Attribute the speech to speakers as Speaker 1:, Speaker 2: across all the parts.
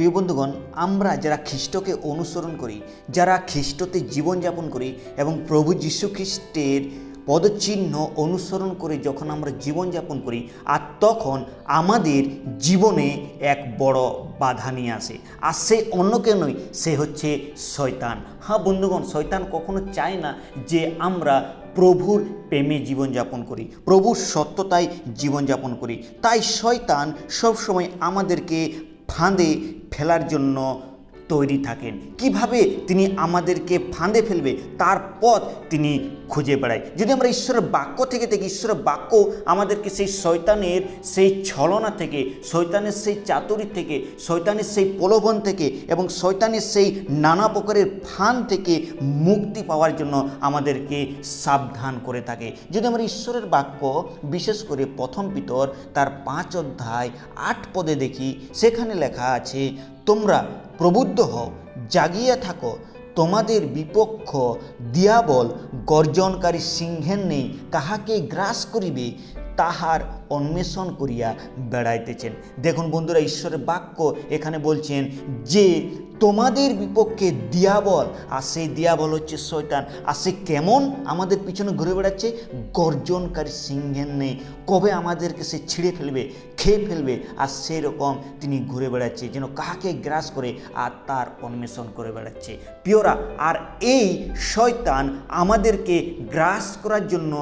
Speaker 1: প্রিয় বন্ধুগণ, আমরা যারা খ্রিস্টকে অনুসরণ করি, যারা খ্রিস্টতে জীবনযাপন করি এবং প্রভু যীশু খ্রিস্টের পদচিহ্ন অনুসরণ করে যখন আমরা জীবনযাপন করি, আর তখন আমাদের জীবনে এক বড় বাধা নিয়ে আসে। আর সে অন্য কেউ নয়, সে হচ্ছে শয়তান। হ্যাঁ বন্ধুগণ, শয়তান কখনো চায় না যে আমরা প্রভুর প্রেমে জীবনযাপন করি, প্রভুর সত্যতায় জীবনযাপন করি। তাই শয়তান সবসময় আমাদেরকে ফাঁদে ফেলার জন্য তৈরি থাকেন। কীভাবে তিনি আমাদেরকে ফাঁদে ফেলবে, তার পথ তিনি খুঁজে বেড়ায়। যদি আমরা ঈশ্বরের বাক্য থেকে দেখি, ঈশ্বরের বাক্য আমাদেরকে সেই শয়তানের সেই ছলনা থেকে, শয়তানের সেই চাতুরি থেকে, শয়তানের সেই প্রলোভন থেকে এবং শয়তানের সেই নানা প্রকারের ফান থেকে মুক্তি পাওয়ার জন্য আমাদেরকে সাবধান করে থাকে। যদি আমরা ঈশ্বরের বাক্য, বিশেষ করে প্রথম পিতর, তার পাঁচ অধ্যায় আট পদে দেখি, সেখানে লেখা আছে তোমরা প্রবুদ্ধ হও, জাগিয়া থাকো। তোমাদের বিপক্ষ দিয়াবল গর্জনকারী সিংহের নেই, কাহাকে গ্রাস করিবে? তাহার অন্বেষণ করিয়া বেড়াইতেছেন। দেখুন বন্ধুরা, ঈশ্বরের বাক্য এখানে বলছেন যে তোমাদের বিপক্ষে দিয়াবল, আর সেই দিয়াবল হচ্ছে শয়তান। আর সে কেমন আমাদের পিছনে ঘুরে বেড়াচ্ছে? গর্জনকারী সিংহের নেই কবে আমাদেরকে সে ছিঁড়ে ফেলবে, খেয়ে ফেলবে, আর সেই রকম তিনি ঘুরে বেড়াচ্ছে, যেন কাকে গ্রাস করে আর তার অন্বেষণ করে বেড়াচ্ছে। পিওরা আর এই শয়তান আমাদেরকে গ্রাস করার জন্য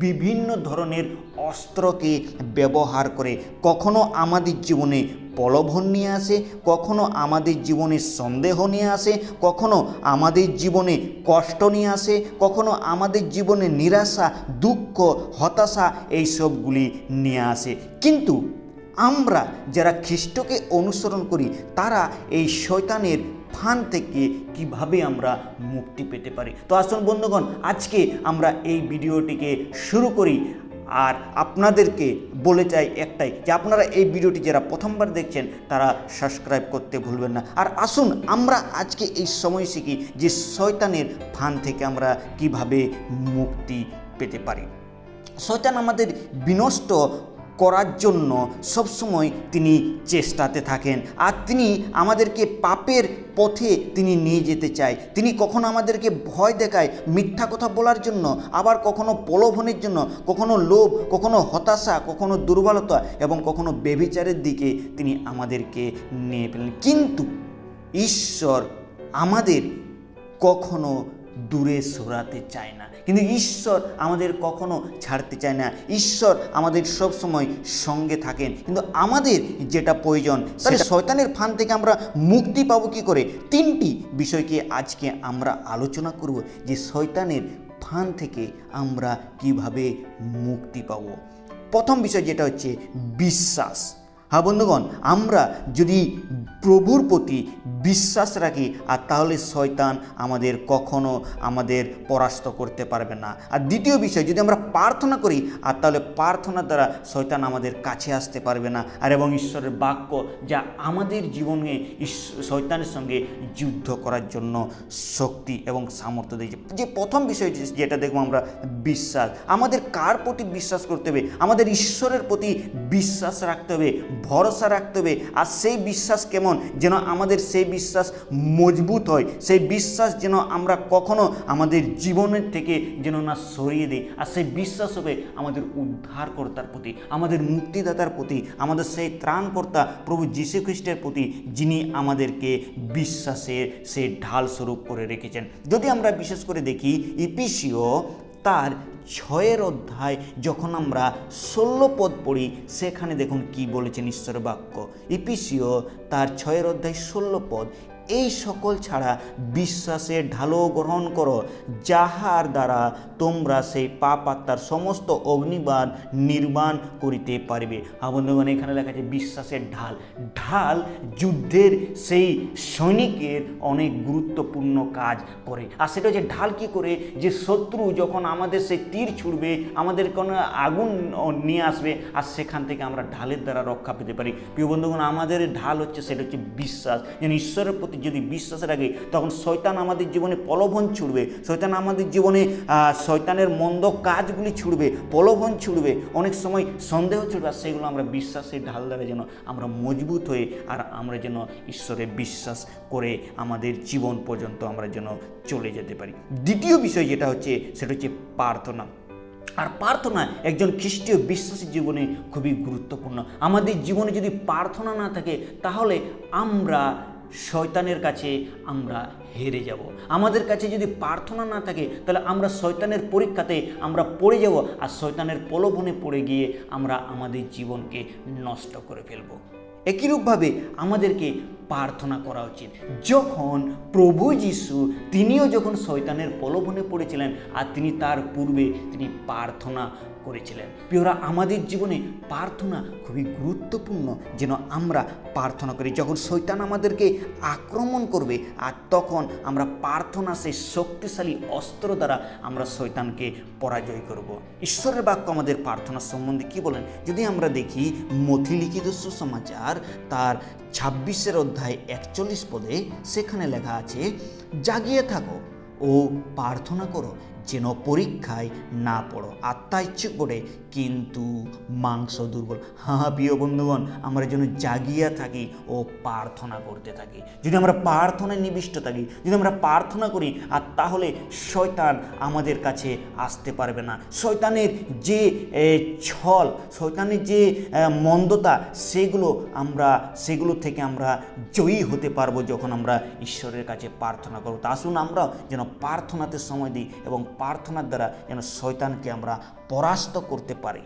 Speaker 1: বিভিন্ন ধরনের অস্ত্রকে ব্যবহার করে কখনো আমাদের জীবনে প্রলোভন নিয়ে আসে, কখনো আমাদের জীবনে সন্দেহ নিয়ে আসে, কখনো আমাদের জীবনে কষ্ট নিয়ে আসে, কখনো আমাদের জীবনে নিরাশা, দুঃখ, হতাশা এইসবগুলি নিয়ে আসে। কিন্তু আমরা যারা খ্রিস্টকে অনুসরণ করি, তারা এই শয়তানের ফান থেকে কীভাবে আমরা মুক্তি পেতে পারি? তো আসুন বন্ধুগণ, আজকে আমরা এই ভিডিওটিকে শুরু করি। আর আপনাদেরকে বলে চাই একটাই যে আপনারা এই ভিডিওটি যারা প্রথমবার দেখছেন, তারা সাবস্ক্রাইব করতে ভুলবেন না। আর আসুন, আমরা আজকে এই সময় শিখি যে শয়তানের ফান থেকে আমরা কীভাবে মুক্তি পেতে পারি। শয়তান আমাদের বিনষ্ট করার জন্য সবসময় তিনি চেষ্টাতে থাকেন। আর তিনি আমাদেরকে পাপের পথে তিনি নিয়ে যেতে চায়। তিনি কখনো আমাদেরকে ভয় দেখায় মিথ্যা কথা বলার জন্য, আবার কখনো প্রলোভনের জন্য, কখনো লোভ, কখনো হতাশা, কখনো দুর্বলতা এবং কখনো বেবিচারের দিকে তিনি আমাদেরকে নিয়ে ফেলেন কিন্তু ঈশ্বর আমাদের কখনো দূরে সরাতে চায় না। কিন্তু ঈশ্বর আমাদের কখনো ছাড়তে চায় না। ঈশ্বর আমাদের সব সময় সঙ্গে থাকেন। কিন্তু আমাদের যেটা প্রয়োজন তাহলে শয়তানের ফান থেকে আমরা মুক্তি পাবো কি করে? তিনটি বিষয়কে আজকে আমরা আলোচনা করব যে শয়তানের ফান থেকে আমরা কীভাবে মুক্তি পাবো। প্রথম বিষয় যেটা হচ্ছে বিশ্বাস। হ্যাঁ বন্ধুগণ, আমরা যদি প্রভুর প্রতি বিশ্বাস রাখি, আর তাহলে শয়তান আমাদের কখনো আমাদের পরাস্ত করতে পারবে না। আর দ্বিতীয় বিষয়, যদি আমরা প্রার্থনা করি, আর তাহলে প্রার্থনার দ্বারা শয়তান আমাদের কাছে আসতে পারবে না। আর এবং ঈশ্বরের বাক্য যা আমাদের জীবনে শয়তানের সঙ্গে যুদ্ধ করার জন্য শক্তি এবং সামর্থ্য দিয়েছে। যে প্রথম বিষয় যেটা দেখব আমরা, বিশ্বাস। আমাদের কার প্রতি বিশ্বাস করতে হবে? আমাদের ঈশ্বরের প্রতি বিশ্বাস রাখতে হবে ভরসা রাখতে হবে। আর সেই বিশ্বাস কেমন? যেন আমাদের সেই বিশ্বাস মজবুত হয়। সেই বিশ্বাস যেন আমরা কখনো আমাদের জীবনের থেকে যেন না সরিয়ে দিই। আর সেই বিশ্বাস হবে আমাদের উদ্ধারকর্তার প্রতি, আমাদের মুক্তিদাতার প্রতি, আমাদের সেই ত্রাণকর্তা প্রভু যীশু খ্রিস্টের প্রতি, যিনি আমাদেরকে বিশ্বাসের সেই ঢাল স্বরূপ করে রেখেছেন। যদি আমরা বিশেষ করে দেখি, ইপিসিও তার ছয়ের অধ্যায় যখন আমরা ষোলো পদ পড়ি, সেখানে দেখুন কি বলেছেন ঈশ্বর বাক্য ইপিসিও তার ছয়ের অধ্যায় ষোলো পদ। এই সকল ছাড়া বিশ্বাসের ঢালো গ্রহণ করো, যাহার দ্বারা তোমরা সেই পাপ আত্মার সমস্ত অগ্নিবাদ নির্মাণ করিতে পারবে। বন্ধুগণ, এখানে লেখা আছে বিশ্বাসের ঢাল। ঢাল যুদ্ধের সেই সৈনিকের অনেক গুরুত্বপূর্ণ কাজ করে। আর সেটা হচ্ছে ঢাল কি করে? যে শত্রু যখন আমাদের সেই তীর ছুড়বে, আমাদের কোনো আগুন নিয়ে আসবে, আর সেখান থেকে আমরা ঢালের দ্বারা রক্ষা পেতে পারি। প্রিয় বন্ধুগণ, আমাদের ঢাল হচ্ছে, সেটা হচ্ছে বিশ্বাস। যেন ঈশ্বরের প্রতি যদি বিশ্বাস রাখি তখন শয়তান আমাদের জীবনে প্রলোভন ছুড়বে। শয়তান আমাদের জীবনে শয়তানের মন্দ কাজগুলি ছুড়বে প্রলোভন ছুড়বে। অনেক সময় সন্দেহ ছুড়বে, আর সেগুলো আমরা বিশ্বাসের ঢাল দ্বারা যেন আমরা মজবুত হয়ে, আর আমরা যেন ঈশ্বরে বিশ্বাস করে আমাদের জীবন পর্যন্ত আমরা যেন চলে যেতে পারি। দ্বিতীয় বিষয় যেটা হচ্ছে, সেটা হচ্ছে প্রার্থনা। আর প্রার্থনা একজন খ্রিস্টীয় বিশ্বাসী জীবনে খুবই গুরুত্বপূর্ণ। আমাদের জীবনে যদি প্রার্থনা না থাকে, তাহলে আমরা শয়তানের কাছে আমরা হেরে যাব। আমাদের কাছে যদি প্রার্থনা না থাকে, তাহলে আমরা শয়তানের পরীক্ষাতে আমরা পড়ে যাব আর শয়তানের প্রলোভনে পড়ে গিয়ে আমরা আমাদের জীবনকে নষ্ট করে ফেলব। একইরূপভাবে আমাদেরকে প্রার্থনা করা উচিত। যখন প্রভু যিশু, তিনিও যখন শয়তানের প্রলোভনে পড়েছিলেন আর তিনি তার পূর্বে তিনি প্রার্থনা করেছিলেন। প্রিয়রা, আমাদের জীবনে প্রার্থনা খুবই গুরুত্বপূর্ণ যেন আমরা প্রার্থনা করি। যখন শৈতান আমাদেরকে আক্রমণ করবে আর তখন আমরা প্রার্থনা সেই শক্তিশালী অস্ত্র দ্বারা আমরা শৈতানকে পরাজয় করব। ঈশ্বরের বাক্য আমাদের প্রার্থনা সম্বন্ধে কি বলেন? যদি আমরা দেখি মথি লিখিত সুসমাচার তার ছাব্বিশের অধ্যায় একচল্লিশ পদে সেখানে লেখা আছে জাগিয়ে থাকো ও প্রার্থনা করো। যেন পরীক্ষায় না পড়ো। আত্মা ইচ্ছে করে কিন্তু মাংস দুর্বল। হ্যাঁ প্রিয় বন্ধুগণ, আমরা যেন জাগিয়া থাকি ও প্রার্থনা করতে থাকি। যদি আমরা প্রার্থনায় নিবিষ্ট থাকি, যদি আমরা প্রার্থনা করি, আর তাহলে শয়তান আমাদের কাছে আসতে পারবে না। শয়তানের যে ছল, শয়তানের যে মন্দতা, সেগুলো আমরা, সেগুলো থেকে আমরা জয়ী হতে পারব যখন আমরা ঈশ্বরের কাছে প্রার্থনা করব। তা আসুন আমরা যেন প্রার্থনাতে সময় দিই এবং প্রার্থনার দ্বারা যেন শয়তানকে আমরা পরাস্ত করতে পারি।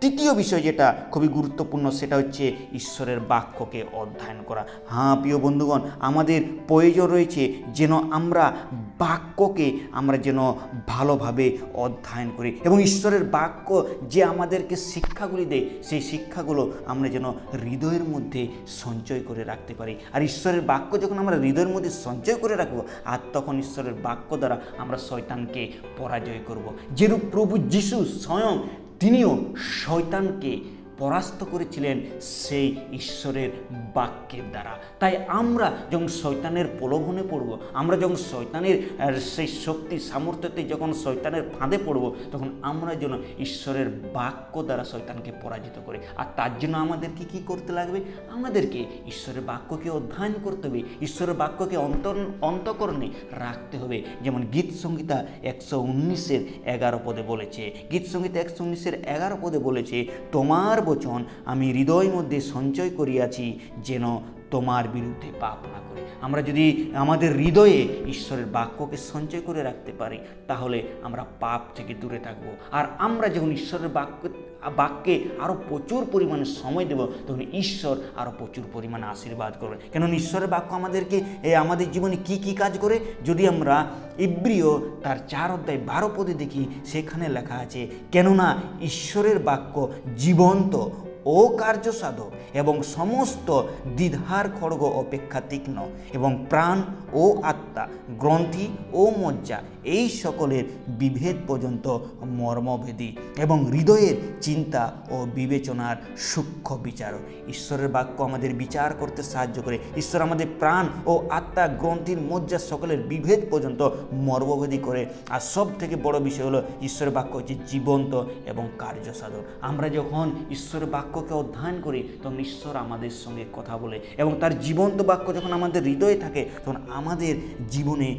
Speaker 1: তৃতীয় বিষয় যেটা খুবই গুরুত্বপূর্ণ, সেটা হচ্ছে ঈশ্বরের বাক্যকে অধ্যয়ন করা। হ্যাঁ প্রিয় বন্ধুগণ, আমাদের প্রয়োজন রয়েছে যেন আমরা বাক্যকে আমরা যেন ভালোভাবে অধ্যয়ন করি এবং ঈশ্বরের বাক্য যে আমাদেরকে শিক্ষাগুলি দেয়, সেই শিক্ষাগুলো আমরা যেন হৃদয়ের মধ্যে সঞ্চয় করে রাখতে পারি। আর ঈশ্বরের বাক্য যখন আমরা হৃদয়ের মধ্যে সঞ্চয় করে রাখব, আর তখন ঈশ্বরের বাক্য দ্বারা আমরা শয়তানকে পরাজয় করব। যেরূপ প্রভু যিশু স্বয়ং তিনিও শয়তানকে পরাস্ত করেছিলেন সেই ঈশ্বরের বাক্যের দ্বারা। তাই আমরা যখন শয়তানের প্রলোভনে পড়ব, আমরা যখন শয়তানের সেই শক্তি সামর্থ্যতে যখন শয়তানের ফাঁদে পড়ব, তখন আমরা যেন ঈশ্বরের বাক্য দ্বারা শয়তানকে পরাজিত করে। আর তার জন্য আমাদেরকে কি করতে লাগবে? আমাদেরকে ঈশ্বরের বাক্যকে অধ্যয়ন করতে হবে। ঈশ্বরের বাক্যকে অন্তর, অন্তকরণে রাখতে হবে। যেমন গীত সংহিতা একশো উনিশের এগারো পদে বলেছে। গীত সংহিতা একশো উনিশের এগারো পদে বলেছে, তোমার বচন আমি হৃদয় মধ্যে সঞ্চয় করিয়াছি যেন তোমার বিরুদ্ধে পাপ না করে। আমরা যদি আমাদের হৃদয়ে ঈশ্বরের বাক্যকে সঞ্চয় করে রাখতে পারি, তাহলে আমরা পাপ থেকে দূরে থাকব। আর আমরা যখন ঈশ্বরের বাক্য, বাক্যে আরও প্রচুর পরিমাণে সময় দেব, তখন ঈশ্বর আরও প্রচুর পরিমাণে আশীর্বাদ করবে। কেন ঈশ্বরের বাক্য আমাদেরকে আমাদের জীবনে কি কি কাজ করে? যদি আমরা ইব্রিয় তার চার অধ্যায় বারো পদে দেখি, সেখানে লেখা আছে, কেননা ঈশ্বরের বাক্য জীবন্ত ও কার্যসাধক এবং সমস্ত দ্বিধার খড়গ অপেক্ষা তীক্ষ্ণ এবং প্রাণ ও আত্মা, গ্রন্থি ও মজ্জা, এই সকলের বিভেদ পর্যন্ত মর্মভেদী এবং হৃদয়ের চিন্তা ও বিবেচনার সূক্ষ্ম বিচারক। ঈশ্বরের বাক্য আমাদের বিচার করতে সাহায্য করে। ঈশ্বর আমাদের প্রাণ ও আত্মা গ্রন্থির মজ্জা সকলের বিভেদ পর্যন্ত মর্মভেদী করে। আর সব থেকে বড় বিষয় হলো, ঈশ্বরের বাক্য হচ্ছে জীবন্ত এবং কার্যসাধন আমরা যখন ঈশ্বরের বাক্যকে অধ্যয়ন করি, তখন ঈশ্বর আমাদের সঙ্গে কথা বলে এবং তার জীবন্ত বাক্য যখন আমাদের হৃদয়ে থাকে, তখন আমাদের জীবনে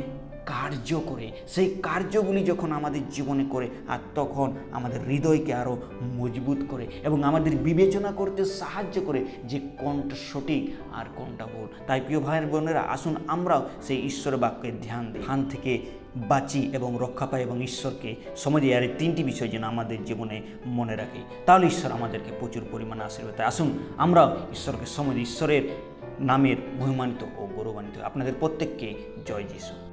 Speaker 1: কার্য করে, সেই কার্যগুলি যখন আমাদের জীবনে করে, আর তখন আমাদের হৃদয়কে আরও মজবুত করে এবং আমাদের বিবেচনা করতে সাহায্য করে যে কোনটা সঠিক আর কোনটা ভুল। তাই প্রিয় ভাইয়ের বোনেরা, আসুন আমরাও সেই ঈশ্বর বাক্যের ধ্যান ধ্যান থেকে বাঁচি এবং রক্ষা পাই এবং ঈশ্বরকে দিই। আর এই তিনটি বিষয় যেন আমাদের জীবনে মনে রাখি। তাহলে ঈশ্বর আমাদেরকে প্রচুর পরিমাণে আশীর্বাদ আসুন আমরাও ঈশ্বরকে দিই। ঈশ্বরের নামের মহিমান্বিত ও গৌরবান্বিত। আপনাদের প্রত্যেককে জয় যিশু।